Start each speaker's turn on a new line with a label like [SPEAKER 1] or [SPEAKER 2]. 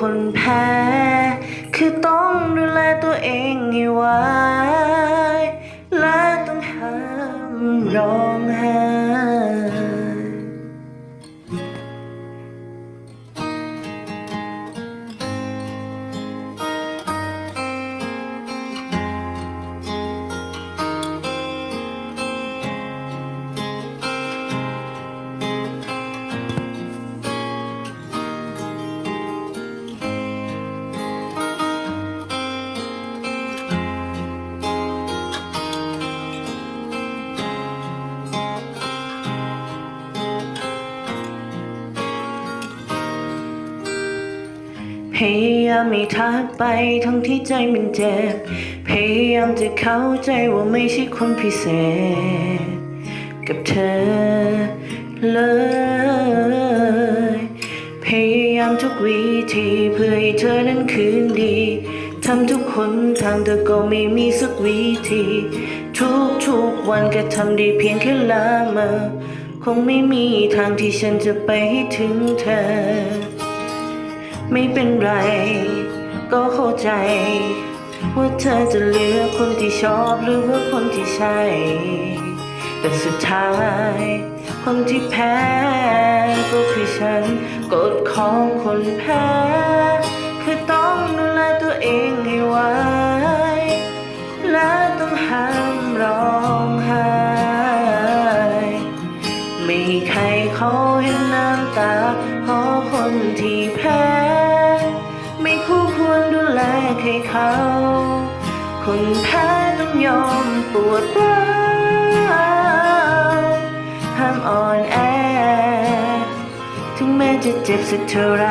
[SPEAKER 1] คนแพ้ คือต้องดูแลตัวเองให้ไหวและต้องห้ามร้องไห้ พยายามไม่ทักไปทั้งที่ใจมันเจ็บ พยายามจะเข้าใจว่าไม่ใช่คนพิเศษ กับเธอเลย พยายามทุกวิธีเพื่อให้เธอนั้นคืนดีทำทุกคนทางแต่ก็ไม่มีสักวิธี ทุกทุกวันก็ทำด้เพียงแค่ละเมอคงไม่มีทางที่ฉันจะไปให้ถึงเธอ ไม่เป็นไร ก็เข้าใจ ว่าเธอจะเลือกคนที่ชอบหรือว่าคนที่ใช่ แต่สุดท้าย คนที่แพ้ก็คือฉันกฎของคนแพ้ คือต้องดูแล เขาเห็นน้ำตาเพราะคนที่แพ้ ไม่คู่ควรดูแลใครเขา คนแพ้ต้องยอมปวดร้าวห้ามอ่อนแอ ถึงแม้จะเจ็บสักเท่าไร